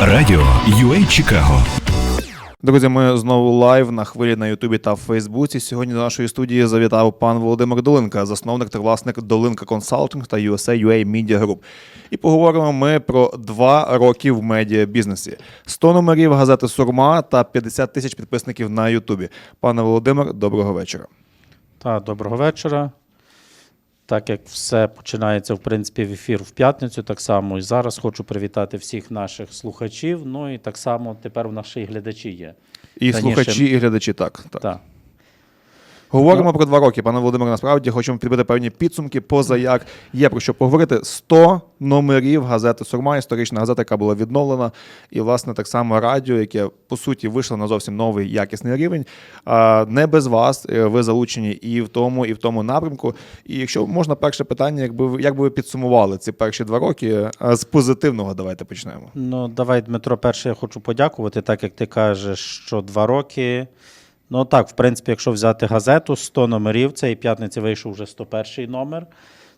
Радіо UA Чикаго. Друзі, ми знову лайв на хвилі на Ютубі та в Фейсбуці. Сьогодні до нашої студії завітав пан Володимир Долинка, засновник та власник Долинка Консалтинг та USA UA Media Group. І поговоримо ми про два роки в медіабізнесі. 100 номерів газети Сурма та 50 тисяч підписників на Ютубі. Пане Володимир, доброго вечора. Та, доброго вечора. Так як все починається, в принципі, в ефір в п'ятницю, так само і зараз хочу привітати всіх наших слухачів. Ну і так само тепер в наші глядачі є. І Раніше- слухачі, і глядачі, так. так. Так. Говоримо про два роки, пане Володимире. Насправді хочемо підбити певні підсумки, поза як є про що поговорити. 100 номерів газети Сурма, історична газета, яка була відновлена, і власне так само радіо, яке по суті вийшло на зовсім новий якісний рівень. Не без вас е, ви залучені і в тому, і в тому напрямку. І якщо можна, перше питання, якби як би ви підсумували ці перші два роки з позитивного, давайте почнемо. Ну, давай, Дмитро, перше я хочу подякувати, так як ти кажеш, що два роки. Ну так, в принципі, якщо взяти газету, 100 номерів, цієї п'ятниці вийшов вже 101 номер.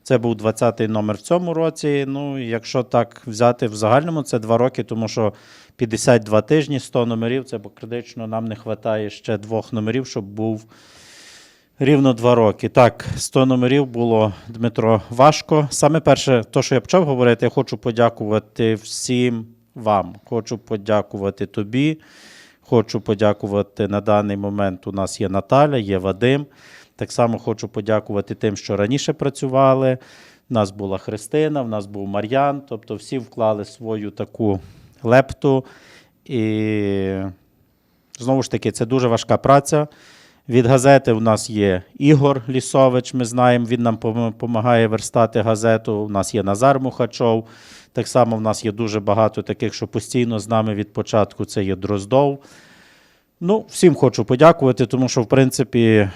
Це був 20-й номер в цьому році. Ну, якщо так взяти в загальному, це два роки, тому що 52 тижні, 100 номерів, це критично нам не вистачає ще двох номерів, щоб був рівно два роки. Так, 100 номерів було, Дмитро, важко. Саме перше, то, що я почав говорити, я хочу подякувати всім вам. Хочу подякувати тобі. Хочу подякувати на даний момент. У нас є Наталя, є Вадим. Так само хочу подякувати тим, що раніше працювали. У нас була Христина, в нас був Мар'ян. Тобто всі вклали свою таку лепту. І знову ж таки, це дуже важка праця. Від газети у нас є Ігор Лісович, ми знаємо, він нам допомагає верстати газету. У нас є Назар Мухачов. Так само в нас є дуже багато таких, що постійно з нами від початку це є Дроздов. Ну, всім хочу подякувати, тому що, в принципі,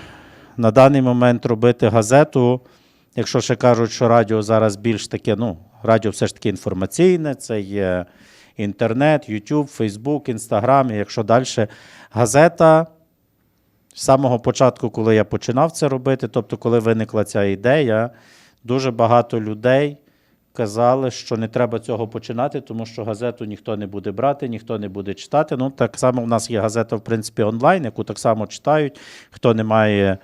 на даний момент робити газету, якщо ще кажуть, що радіо зараз більш таке, ну, радіо все ж таки інформаційне, це є інтернет, YouTube, Facebook, Instagram, і якщо далі газета. З самого початку, коли я починав це робити, тобто, коли виникла ця ідея, дуже багато людей казали, що не треба цього починати, тому що газету ніхто не буде брати, ніхто не буде читати. Ну, так само в нас є газета, в принципі, онлайн, яку так само читають. Хто не має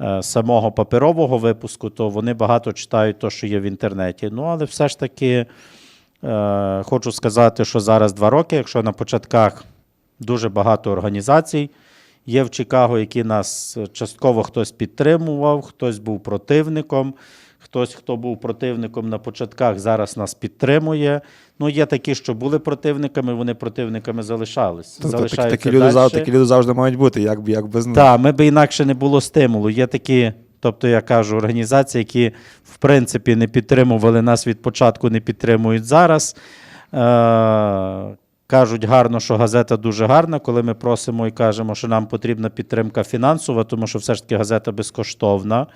е, самого паперового випуску, то вони багато читають те, що є в інтернеті. Ну, але все ж таки е, хочу сказати, що зараз два роки, якщо на початках дуже багато організацій. Є в Чикаго, які нас е, частково хтось підтримував, хтось був противником, хтось, хто був противником на початках, зараз нас підтримує. Ну, є такі, що були противниками, вони противниками залишались. Тобто такі, залишаються такі, люди, завжди, такі люди завжди мають бути, як, як без них. Так, ми би інакше не було стимулу. Є такі, тобто я кажу, організації, які в принципі не підтримували нас від початку, не підтримують зараз. Кажуть гарно, що газета дуже гарна, коли ми просимо і кажемо, що нам потрібна підтримка фінансова, тому що все ж таки газета безкоштовна.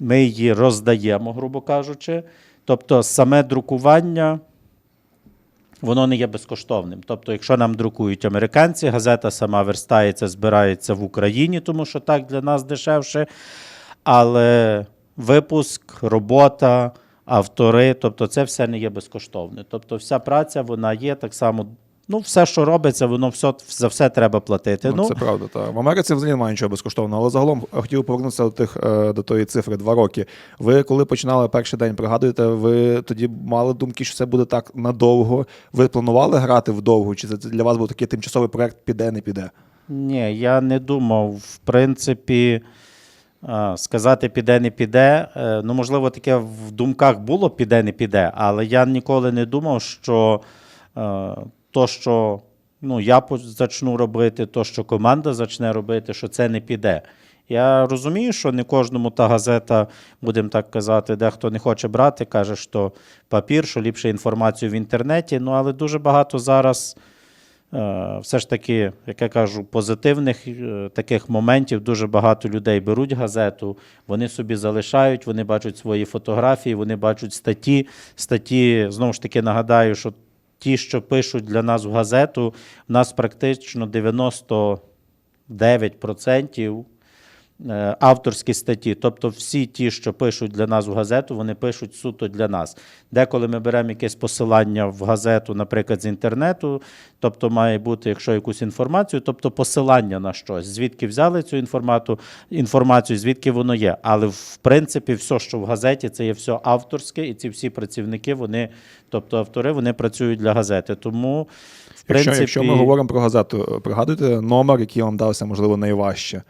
Ми її роздаємо, грубо кажучи. Тобто, саме друкування воно не є безкоштовним. Тобто, якщо нам друкують американці, газета сама верстається, збирається в Україні, тому що так для нас дешевше. Але випуск, робота, автори, тобто це все не є безкоштовне. Тобто, вся праця вона є так само. Ну, все, що робиться, воно все, за все треба платити. Ну, це правда, так. В Америці взагалі немає нічого безкоштовного, але загалом хотів повернутися до тих е, до тої цифри два роки. Ви коли починали перший день, пригадуєте, ви тоді мали думки, що це буде так надовго. Ви планували грати вдовго? Чи це для вас був такий тимчасовий проект піде, не піде? Ні, я не думав. В принципі, сказати піде, не піде. Е, Ну, можливо, таке в думках було піде, не піде, але я ніколи не думав, що е, то, що ну, я зачну робити, то, що команда зачне робити, що це не піде. Я розумію, що не кожному та газета, будемо так казати, дехто не хоче брати, каже, що папір, що ліпше інформацію в інтернеті. Ну, але дуже багато зараз Е, все ж таки, як я кажу, позитивних е, таких моментів дуже багато людей беруть газету, вони собі залишають, вони бачать свої фотографії, вони бачать статті. Статті, знову ж таки, нагадаю, що ті, що пишуть для нас в газету, в нас практично 99% е, авторські статті. Тобто всі ті, що пишуть для нас в газету, вони пишуть суто для нас. Деколи ми беремо якесь посилання в газету, наприклад, з інтернету, тобто має бути, якщо якусь інформацію, тобто посилання на щось, звідки взяли цю інформату, інформацію, звідки воно є. Але в принципі, все, що в газеті, це є все авторське, і ці всі працівники, вони, тобто автори, вони працюють для газети. Тому, в принципі, Якщо, якщо ми говоримо про газету, пригадуєте номер, який вам дався, можливо, найважче.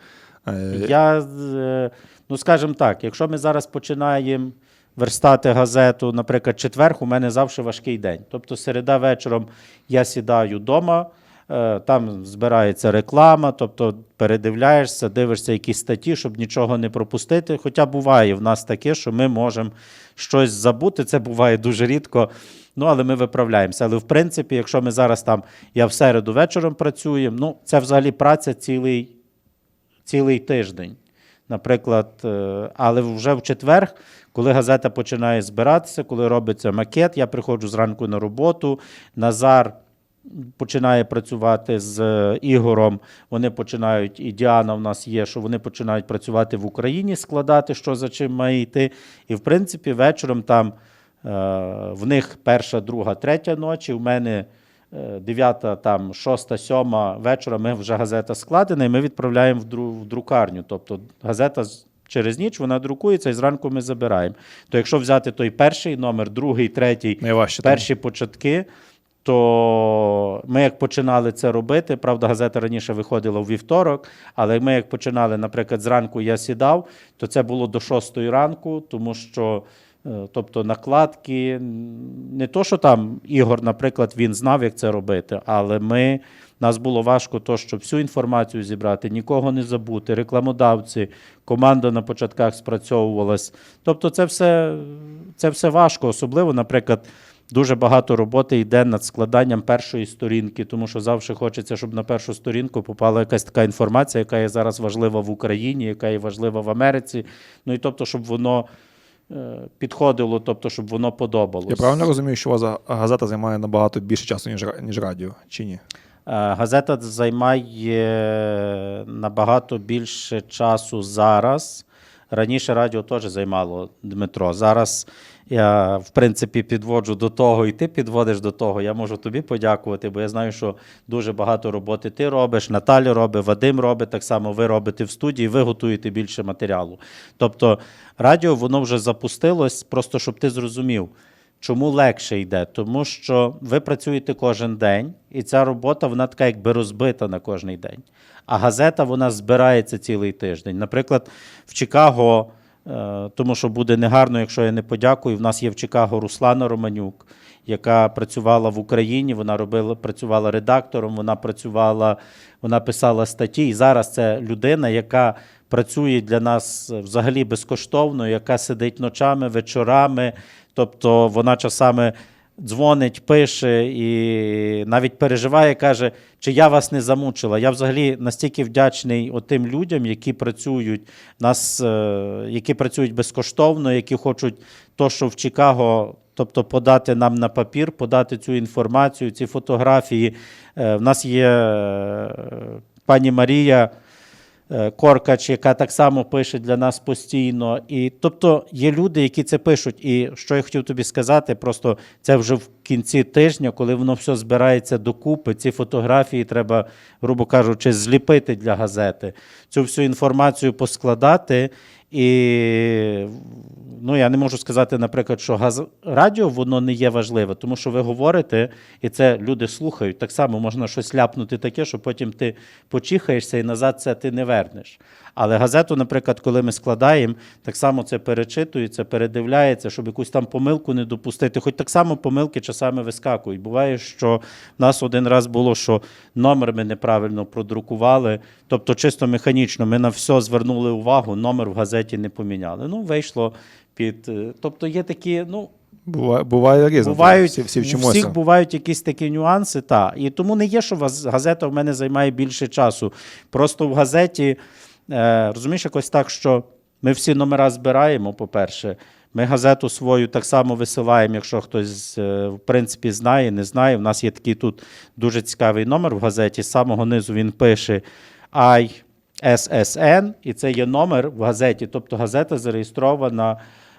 Е, Я, е, ну скажімо так, якщо ми зараз починаємо верстати газету, наприклад, четверг, у мене завжди важкий день. Тобто, середа вечором я сідаю вдома, е, там збирається реклама, тобто передивляєшся, дивишся якісь статті, щоб нічого не пропустити. Хоча буває в нас таке, що ми можемо щось забути. Це буває дуже рідко. Ну, але ми виправляємося. Але в принципі, якщо ми зараз там, я в середу вечором працюю, ну це взагалі праця цілий цілий тиждень. Наприклад, е, але вже в четвер, коли газета починає збиратися, коли робиться макет, я приходжу зранку на роботу. Назар починає працювати з е, Ігорем. Вони починають, і Діана в нас є, що вони починають працювати в Україні, складати, що за чим має йти. І в принципі, вечором там е, в них перша, друга, третя ночі. У мене дев'ята, там шоста, сьома вечора. Ми вже газета складена, і ми відправляємо в, дру, в друкарню. Тобто газета через ніч вона друкується, і зранку ми забираємо. То якщо взяти той перший номер, другий, третій, Найважче там. перші початки. То ми як починали це робити, правда, газета раніше виходила у вівторок, але ми як починали, наприклад, зранку я сідав, то це було до 6 ранку, тому що тобто накладки, не то, що там Ігор, наприклад, він знав, як це робити, але ми, нас було важко то, щоб всю інформацію зібрати, нікого не забути, рекламодавці, команда на початках спрацьовувалась. Тобто це все, це все важко, особливо, наприклад. Дуже багато роботи йде над складанням першої сторінки, тому що завжди хочеться, щоб на першу сторінку попала якась така інформація, яка є зараз важлива в Україні, яка є важлива в Америці. Ну і тобто, щоб воно е, підходило, тобто, щоб воно подобалось. Я правильно розумію, що у вас газета займає набагато більше часу, ніж, ніж радіо, чи ні? Е, Газета займає набагато більше часу зараз. Раніше радіо теж займало Дмитро. Зараз я, в принципі, підводжу до того, і ти підводиш до того. Я можу тобі подякувати, бо я знаю, що дуже багато роботи ти робиш, Наталя робить, Вадим робить, так само ви робите в студії, ви готуєте більше матеріалу. Тобто радіо воно вже запустилось, просто щоб ти зрозумів. Чому легше йде? Тому що ви працюєте кожен день, і ця робота вона така якби розбита на кожний день. А газета вона збирається цілий тиждень. Наприклад, в Чикаго, тому що буде негарно, якщо я не подякую. В нас є в Чикаго Руслана Романюк, яка працювала в Україні. Вона робила, працювала редактором, вона працювала, вона писала статті. І зараз це людина, яка працює для нас е, взагалі безкоштовно, яка сидить ночами, вечорами. Тобто вона часами дзвонить, пише і навіть переживає, каже, чи я вас не замучила. Я взагалі настільки вдячний тим людям, які працюють нас, е, які працюють безкоштовно, які хочуть то, що в Чикаго. Тобто подати нам на папір, подати цю інформацію, ці фотографії. Е, В нас є е, пані Марія, Коркач, яка так само пише для нас постійно. І тобто є люди, які це пишуть. І що я хотів тобі сказати, просто це вже в кінці тижня, коли воно все збирається докупи, ці фотографії треба, грубо кажучи, зліпити для газети, цю всю інформацію поскладати. І ну, я не можу сказати, наприклад, що газ... радіо воно не є важливе, тому що ви говорите, і це люди слухають. Так само можна щось ляпнути таке, що потім ти почихаєшся і назад це ти не вернеш. Але газету, наприклад, коли ми складаємо, так само це перечитується, передивляється, щоб якусь там помилку не допустити. Хоч так само помилки часами вискакують. Буває, що в нас один раз було, що номер ми неправильно продрукували, тобто чисто механічно, ми на все звернули увагу, номер в газеті не поміняли. Ну, вийшло під. е, Тобто є такі, ну, Буває, буває різно. Бувають, всі, всі у всіх бувають якісь такі нюанси, та. І тому не є, що вас газета в мене займає більше часу. Просто в газеті, е, розумієш, якось так, що ми всі номера збираємо, по-перше. Ми газету свою так само висилаємо, якщо хтось, е, в принципі, знає, не знає. У нас є такий тут дуже цікавий номер в газеті. З самого низу він пише I ССН, і це є номер в газеті. Тобто газета зареєстрована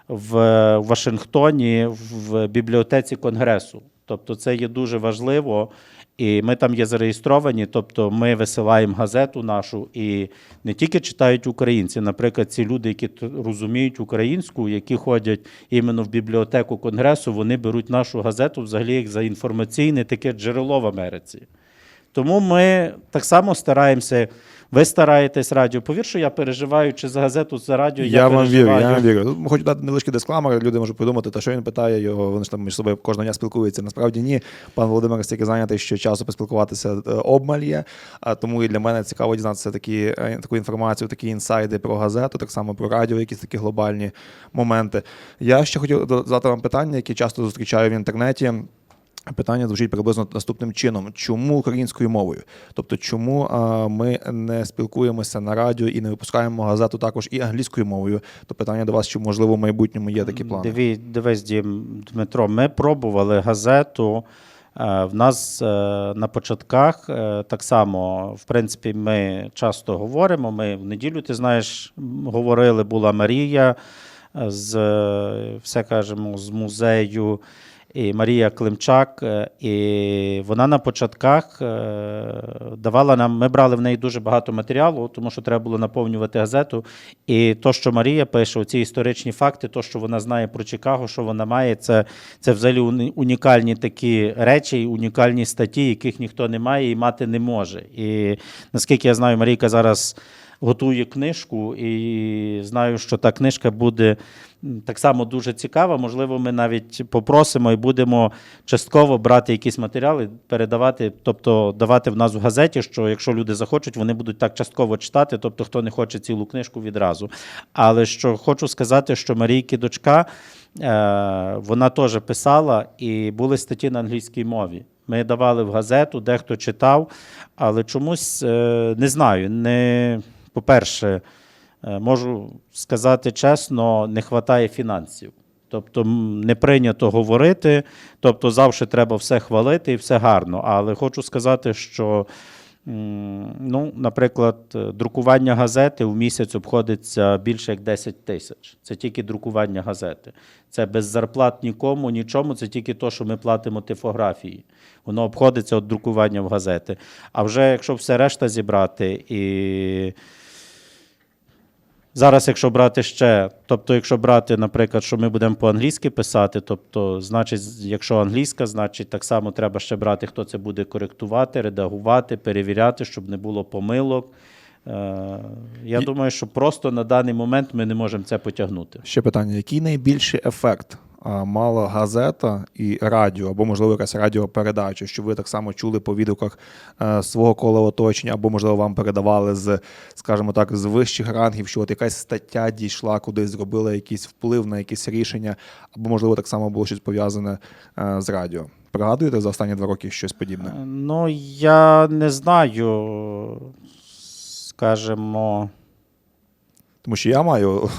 в Вашингтоні в бібліотеці Конгресу. Тобто це є дуже важливо. І ми там є зареєстровані, тобто ми висилаємо газету нашу, і не тільки читають українці. Наприклад, ці люди, які розуміють українську, які ходять іменно в бібліотеку Конгресу, вони беруть нашу газету взагалі як за інформаційне таке джерело в Америці. Тому ми так само стараємося. Ви стараєтесь радіо. Повір, що я переживаю, чи за газету, за радіо. Я, вам вірю, я вам вірю. Хочу дати невеличкий дисклеймер, люди можуть подумати, та що він питає його, вони ж там між собою кожного дня спілкуються. Насправді ні. Пан Володимир стільки зайнятий, що часу поспілкуватися е, обмаль є. А тому і для мене цікаво дізнатися такі, е, таку інформацію, такі інсайди про газету, так само про радіо, якісь такі глобальні моменти. Я ще хотів задати вам питання, які часто зустрічаю в інтернеті. Питання звучить приблизно наступним чином: чому українською мовою? Тобто, чому а, ми не спілкуємося на радіо і не випускаємо газету також і англійською мовою? То питання до вас, чи можливо в майбутньому є такі плани? Диві, дивись, Дмитро, ми пробували газету. Е, В нас е, на початках е, так само, в принципі, ми часто говоримо. Ми в неділю, ти знаєш, говорили, була Марія з все кажемо з музею. І Марія Климчак, е, і вона на початках е, давала нам. Ми брали в неї дуже багато матеріалу, тому що треба було наповнювати газету. І то, що Марія пише, ці історичні факти, то, що вона знає про Чикаго, що вона має, це, це взагалі унікальні такі речі, унікальні статті, яких ніхто не має і мати не може. І наскільки я знаю, Марійка зараз готує книжку, і знаю, що та книжка буде так само дуже цікава. Можливо, ми навіть попросимо і будемо частково брати якісь матеріали, передавати, тобто давати в нас в газеті, що якщо люди захочуть, вони будуть так частково читати, тобто хто не хоче цілу книжку відразу. Але що хочу сказати, що Марійки дочка. Е, вона теж писала, і були статті на англійській мові. Ми давали в газету, дехто читав, але чомусь е, не знаю. Не, по-перше, е, можу сказати чесно, не вистачає фінансів. Тобто не прийнято говорити, тобто завжди треба все хвалити і все гарно. Але хочу сказати, що, ну, наприклад, е, друкування газети в місяць обходиться більше як 10 тисяч. Це тільки друкування газети. Це без зарплат нікому, нічому, це тільки то, що ми платимо типографії. Воно обходиться від друкування в газети. А вже якщо все решта зібрати і. Зараз, якщо брати ще, тобто, якщо брати, наприклад, що ми будемо по-англійськи писати, тобто, значить, якщо англійська, значить так само треба ще брати, хто це буде коректувати, редагувати, перевіряти, щоб не було помилок. Е, Я думаю, що просто на даний момент ми не можемо це потягнути. Ще питання: який найбільший ефект мала газета і радіо, або, можливо, якась радіопередача, що ви так само чули по відгуках е, свого кола оточення, або, можливо, вам передавали з, скажімо так, з вищих рангів, що от якась стаття дійшла кудись, зробила якийсь вплив на якісь рішення, або, можливо, так само було щось пов'язане е, з радіо. Пригадуєте за останні два роки щось подібне? Ну, я не знаю, скажімо. Тому що я маю,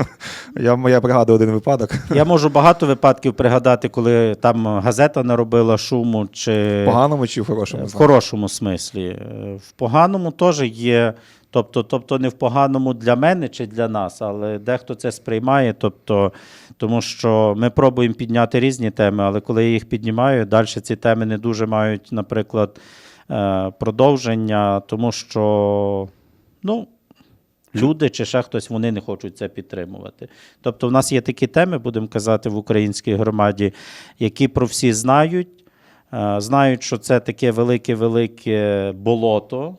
я, я пригадую один випадок. Я можу багато випадків пригадати, коли там газета наробила шуму, чи В поганому чи в хорошому? в хорошому смислі. Е, В поганому теж є. Тобто, тобто не в поганому для мене чи для нас, але дехто це сприймає. Тобто, тому що ми пробуємо підняти різні теми, але коли я їх піднімаю, далі ці теми не дуже мають, наприклад, е, продовження, тому що ну, люди чи ще хтось вони не хочуть це підтримувати. Тобто, в нас є такі теми, будемо казати, в українській громаді, які про всі знають. Е, Знають, що це таке велике-велике болото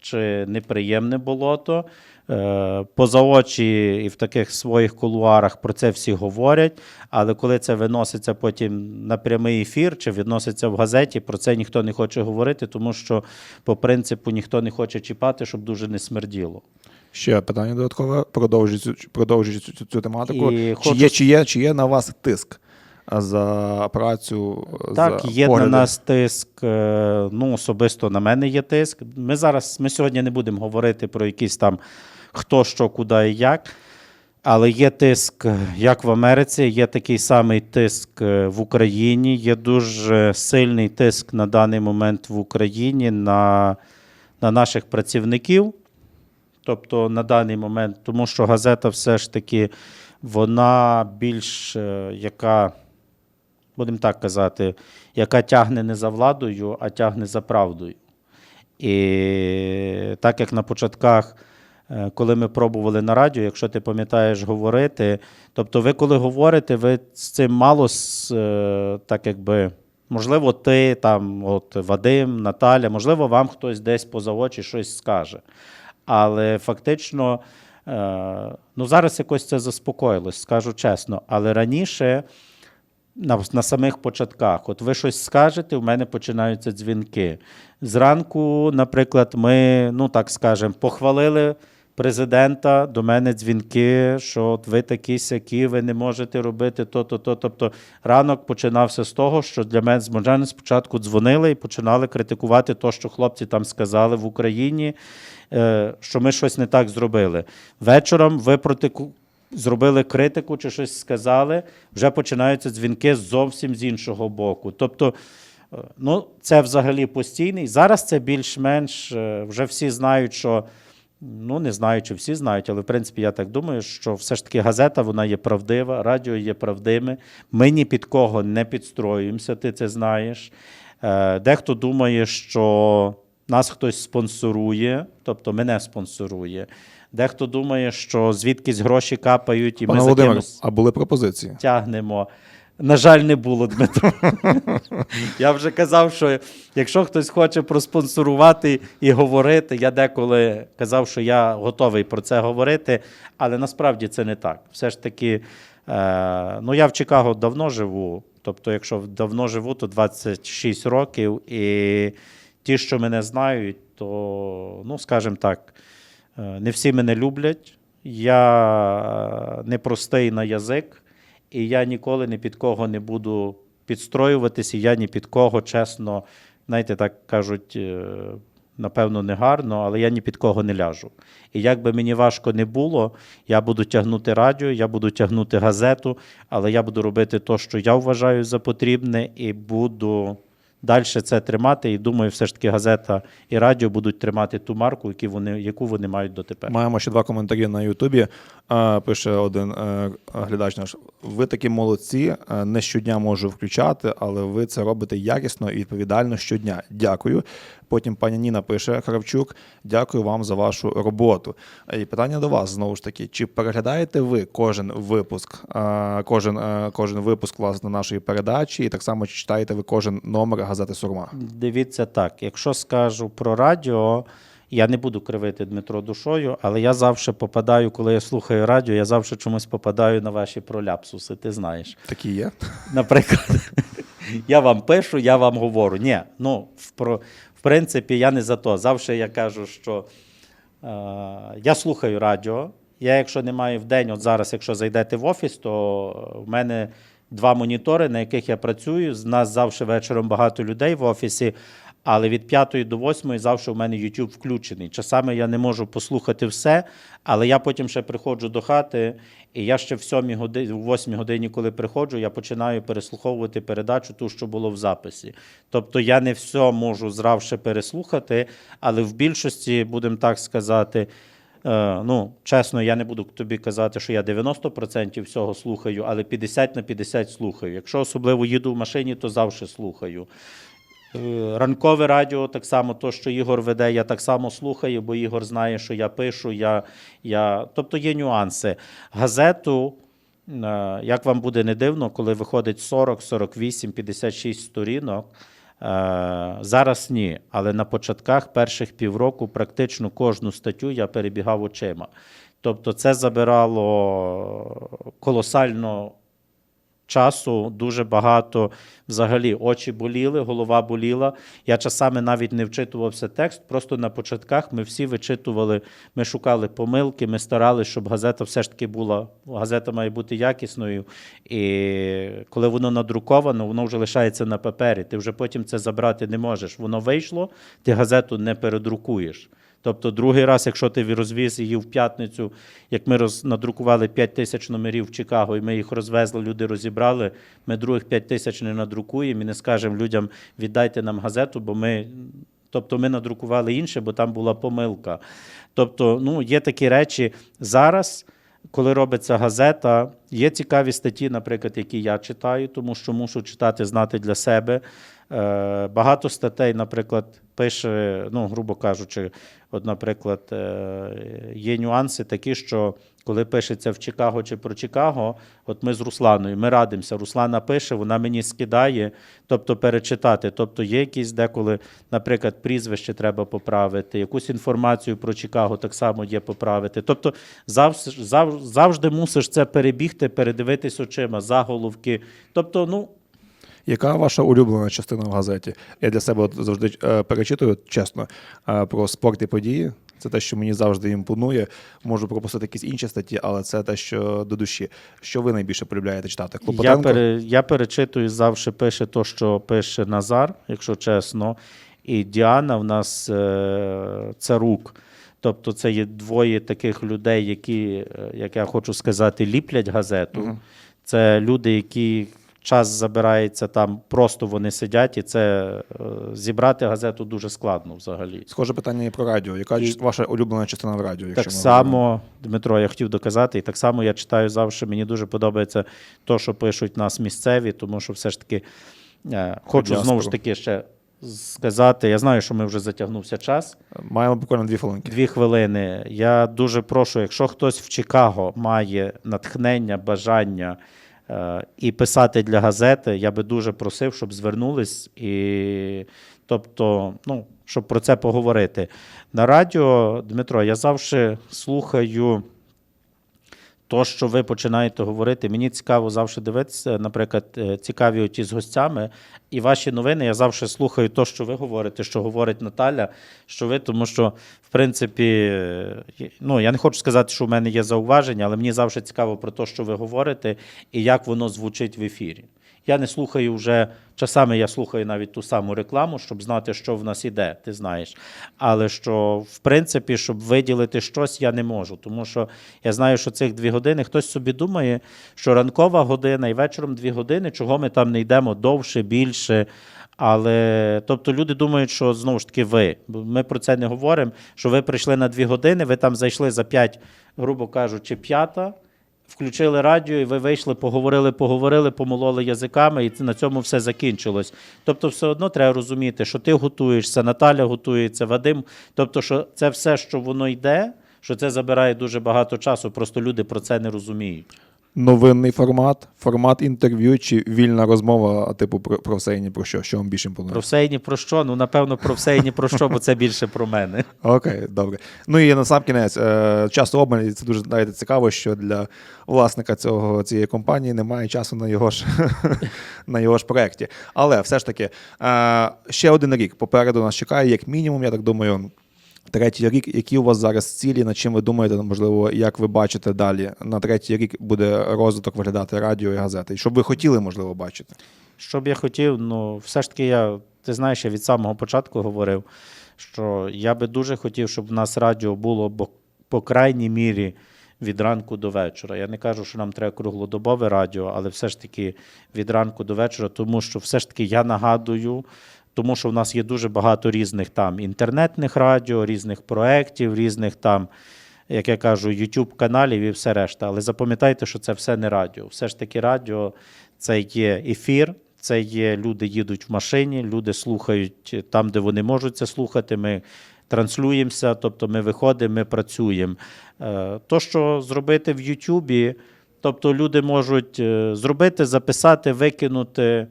чи неприємне болото. Е, Поза очі і в таких своїх кулуарах про це всі говорять, але коли це виноситься потім на прямий ефір чи відноситься в газеті, про це ніхто не хоче говорити, тому що по принципу ніхто не хоче чіпати, щоб дуже не смерділо. Ще питання додаткове, продовжуючи, цю- продовжуючи цю, цю тематику. І Чи, хочу- є, чи, є, чи є на вас тиск за працю? Так, за є погляди? на нас тиск. е, Ну, особисто на мене є тиск. Ми зараз, ми сьогодні не будемо говорити про якісь там хто, що, куди і як. Але є тиск е, як в Америці, є такий самий тиск е, в Україні. Є дуже сильний тиск на даний момент в Україні на, на наших працівників. Тобто на даний момент, тому що газета все ж таки вона більш е, яка, будемо так казати, яка тягне не за владою, а тягне за правдою. І так як на початках, е, коли ми пробували на радіо, якщо ти пам'ятаєш говорити, тобто ви коли говорите, ви з цим мало е, так якби. Можливо, ти там, от Вадим, Наталя, можливо, вам хтось десь поза очі щось скаже. Але фактично, е, ну зараз якось це заспокоїлось, скажу чесно. Але раніше на, на самих початках. От ви щось скажете, у мене починаються дзвінки. Зранку, наприклад, ми, ну так скажемо, похвалили президента, до мене дзвінки, що от ви такі сякі, ви не можете робити то-то, то. Тобто ранок починався з того, що для мене з спочатку дзвонили і починали критикувати те, що хлопці там сказали в Україні, що ми щось не так зробили. Вечором ви протику зробили критику чи щось сказали, вже починаються дзвінки зовсім з іншого боку. Тобто, е, ну, це взагалі постійний. Зараз це більш-менш е, вже всі знають, що. Ну, не знаю, чи всі знають, але в принципі я так думаю, що все ж таки газета вона є правдива, радіо є правдиме. Ми ні під кого не підстроюємося, ти це знаєш. Е, Дехто думає, що нас хтось спонсорує, тобто мене спонсорує. Дехто думає, що звідкись гроші капають, і Пане ми за кимось а були пропозиції? тягнемо. На жаль, не було, Дмитро. я вже казав, що якщо хтось хоче проспонсорувати і говорити, я деколи казав, що я готовий про це говорити, але насправді це не так. Все ж таки, е, ну я в Чикаго давно живу. Тобто, якщо давно живу, то 26 років. І ті, що мене знають, то, ну, скажімо так, е, не всі мене люблять. Я непростий на язик, і я ніколи ні під кого не буду підстроюватися, я ні під кого, чесно, знаєте, так кажуть, е, напевно, не гарно, але я ні під кого не ляжу. І як би мені важко не було, я буду тягнути радіо, я буду тягнути газету, але я буду робити те, що я вважаю за потрібне, і буду далі це тримати. І думаю, все ж таки газета і радіо будуть тримати ту марку, яку вони, яку вони мають дотепер. Маємо ще два коментарі на Ютубі. Пише один е, глядач наш: ви такі молодці, е, не щодня можу включати, але ви це робите якісно і відповідально щодня. Дякую. Потім пані Ніна пише Кравчук, дякую вам за вашу роботу. Е, І питання до вас знову ж таки: чи переглядаєте ви кожен випуск, е, кожен, е, кожен випуск власне нашої передачі, і так само чи читаєте ви кожен номер газети Сурма? Дивіться так, якщо скажу про радіо, я не буду кривити Дмитро душою, але я завжди попадаю, коли я слухаю радіо, я завжди чомусь попадаю на ваші проляпсуси, ти знаєш. Такі є. Наприклад, я вам пишу, я вам говорю. Ні, ну, в, про, принципі, я не за то. Завжди я кажу, що е, я слухаю радіо. Я, якщо не маю в день, от зараз, якщо зайдете в офіс, то в мене два монітори, на яких я працюю. З нас завжди вечором багато людей в офісі. Але від 5 до 8 завжди в мене YouTube включений. Часами я не можу послухати все, але я потім ще приходжу до хати, і я ще в 7 годині, в 8 годині, коли приходжу, я починаю переслуховувати передачу, ту, що було в записі. Тобто я не все можу зравше переслухати, але в більшості, будемо так сказати, Е, ну, чесно, я не буду тобі казати, що я 90% всього слухаю, але 50 на 50 слухаю. Якщо особливо їду в машині, то завжди слухаю. Е, Ранкове радіо, так само, то, що Ігор веде, я так само слухаю, бо Ігор знає, що я пишу. Я, я... Тобто є нюанси. Газету, е, як вам буде не дивно, коли виходить 40, 48, 56 сторінок. Е, Зараз ні, але на початках перших півроку практично кожну статтю я перебігав очима. Тобто це забирало колосально часу, дуже багато взагалі очі боліли, голова боліла. Я часами навіть не вчитувався текст. Просто на початках ми всі вичитували, ми шукали помилки, ми старалися, щоб газета все ж таки була. Газета має бути якісною. І коли воно надруковано, воно вже лишається на папері. Ти вже потім це забрати не можеш. Воно вийшло, ти газету не передрукуєш. Тобто, другий раз, якщо ти розвіз її в п'ятницю, як ми роз, надрукували 5 тисяч номерів в Чикаго, і ми їх розвезли, люди розібрали, ми других 5 тисяч не надрукуємо і не скажемо людям, віддайте нам газету, бо ми Тобто ми надрукували інше, бо там була помилка. Тобто, ну, є такі речі зараз. Коли робиться газета, є цікаві статті, наприклад, які я читаю, тому що мушу читати, знати для себе. Е, багато статей, наприклад, пише, ну, грубо кажучи, от, наприклад, е, є нюанси такі, що коли пишеться в Чикаго чи про Чикаго, от ми з Русланою, ми радимося. Руслана пише, вона мені скидає, тобто перечитати. Тобто є якісь деколи, наприклад, прізвище треба поправити, якусь інформацію про Чикаго так само є поправити. Тобто завжди, завжди, завжди мусиш це перебігти, передивитись очима, заголовки. Тобто, ну. Яка ваша улюблена частина в газеті? Я для себе от завжди е, перечитую чесно е, про спорт і події. Це те, що мені завжди імпонує. Можу пропустити якісь інші статті, але це те, що до душі. Що ви найбільше полюбляєте читати? Я, пере, я перечитую завжди пише то, що пише Назар, якщо чесно. І Діана в нас е, царук. Тобто це є двоє таких людей, які, як я хочу сказати, ліплять газету. Це люди, які час забирається там, просто вони сидять, і це е, зібрати газету дуже складно взагалі. Схоже питання і про радіо. Яка І- ваша улюблена частина в радіо? якщо Так ми само, Дмитро, я хотів доказати, і так само я читаю завжди. Мені дуже подобається то, що пишуть нас місцеві, тому що все ж таки е, хочу діаспору. знову ж таки ще сказати. Я знаю, що ми вже затягнувся час. Маємо буквально дві хвилинки. Дві хвилини. Я дуже прошу, якщо хтось в Чикаго має натхнення, бажання і писати для газети, я би дуже просив, щоб звернулись і тобто, ну, щоб про це поговорити. На радіо, Дмитро, я завжди слухаю. То, що ви починаєте говорити, мені цікаво завжди дивитися, наприклад, е, цікаві оті з гостями. І ваші новини я завжди слухаю то, що ви говорите, що говорить Наталя, що ви, тому що, в принципі, е, ну, я не хочу сказати, що в мене є зауваження, але мені завжди цікаво про те, що ви говорите, і як воно звучить в ефірі. Я не слухаю вже часами, я слухаю навіть ту саму рекламу, щоб знати, що в нас іде, ти знаєш. Але що, в принципі, щоб виділити щось, я не можу. Тому що я знаю, що цих дві години хтось собі думає, що ранкова година і вечором дві години, чого ми там не йдемо довше, більше. Але тобто люди думають, що знову ж таки ви. Ми про це не говоримо. Що ви прийшли на дві години, ви там зайшли за п'ять, грубо кажучи, п'ята. Включили радіо, і ви вийшли, поговорили, поговорили, помололи язиками, і на цьому все закінчилось. Тобто, все одно треба розуміти, що ти готуєшся, Наталя готується, Вадим. Тобто, що це все, що воно йде, що це забирає дуже багато часу. Просто люди про це не розуміють. Новинний формат, формат інтерв'ю чи вільна розмова, а типу про, про все і ні про що. Що вам більше імпонує? Про все і ні про що. Ну, напевно, про все і ні про що, бо це більше про мене. Окей, добре. Ну і на сам кінець, е, часто обмаль, і це дуже навіть цікаво, що для власника цього цієї компанії немає часу на його ж на його ж проєкті. Але все ж таки, е, ще один рік попереду нас чекає, як мінімум, я так думаю. Третій рік, які у вас зараз цілі, над чим ви думаєте, можливо, як ви бачите далі? На третій рік буде розвиток виглядати радіо і газети. І що б ви хотіли, можливо, бачити? Що б я хотів, ну, все ж таки, я, ти знаєш, я від самого початку говорив, що я би дуже хотів, щоб в нас радіо було по крайній мірі від ранку до вечора. Я не кажу, що нам треба круглодобове радіо, але все ж таки від ранку до вечора, тому що все ж таки я нагадую. Тому що в нас є дуже багато різних там інтернетних радіо, різних проєктів, різних там, як я кажу, YouTube каналів і все решта. Але запам'ятайте, що це все не радіо. Все ж таки, радіо це є ефір, це є люди їдуть в машині, люди слухають там, де вони можуть це слухати. Ми транслюємося, тобто ми виходимо, ми працюємо. Е, То, що зробити в Ютубі, тобто люди можуть е, зробити, записати, викинути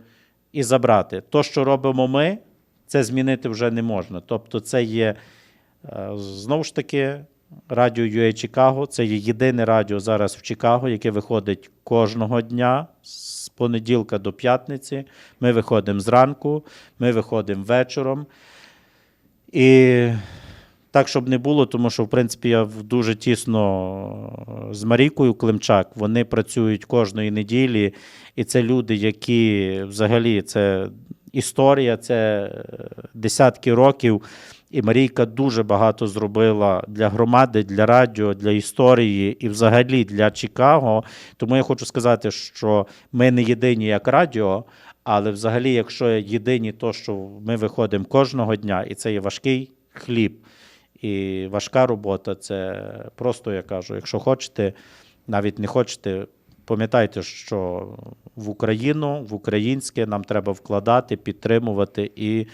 і забрати. То, що робимо ми, це змінити вже не можна. Тобто, це є е, знову ж таки радіо UA Чикаго. Це є єдине радіо зараз в Чикаго, яке виходить кожного дня з понеділка до п'ятниці. Ми виходимо зранку, ми виходимо вечором. І так, щоб не було, тому що, в принципі, я дуже тісно з Марійкою Климчак. Вони працюють кожної неділі, і це люди, які взагалі це історія, це е, десятки років. І Марійка дуже багато зробила для громади, для радіо, для історії і взагалі для Чикаго. Тому я хочу сказати, що ми не єдині як радіо, Але взагалі, якщо єдині то, що ми виходимо кожного дня, і це є важкий хліб, і важка робота, це просто я кажу, якщо хочете, навіть не хочете, пам'ятайте, що в Україну, в українське нам треба вкладати, підтримувати і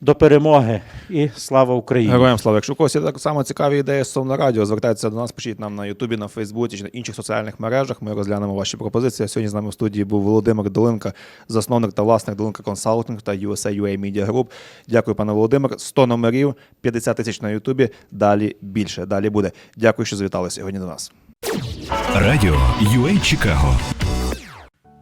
до перемоги. І слава Україні! Героям слава. Якщо у когось є так само цікаві ідеї стосовно радіо, звертайтеся до нас, пишіть нам на Ютубі, на Фейсбуці чи на інших соціальних мережах. Ми розглянемо ваші пропозиції. Сьогодні з нами в студії був Володимир Долинка, засновник та власник Долинка Консалтинг та USA UA Media Group. Дякую, пане Володимир. 100 номерів, 50 тисяч на Ютубі. Далі більше. Далі буде. Дякую, що завітали сьогодні до нас. Радіо UA Чикаго.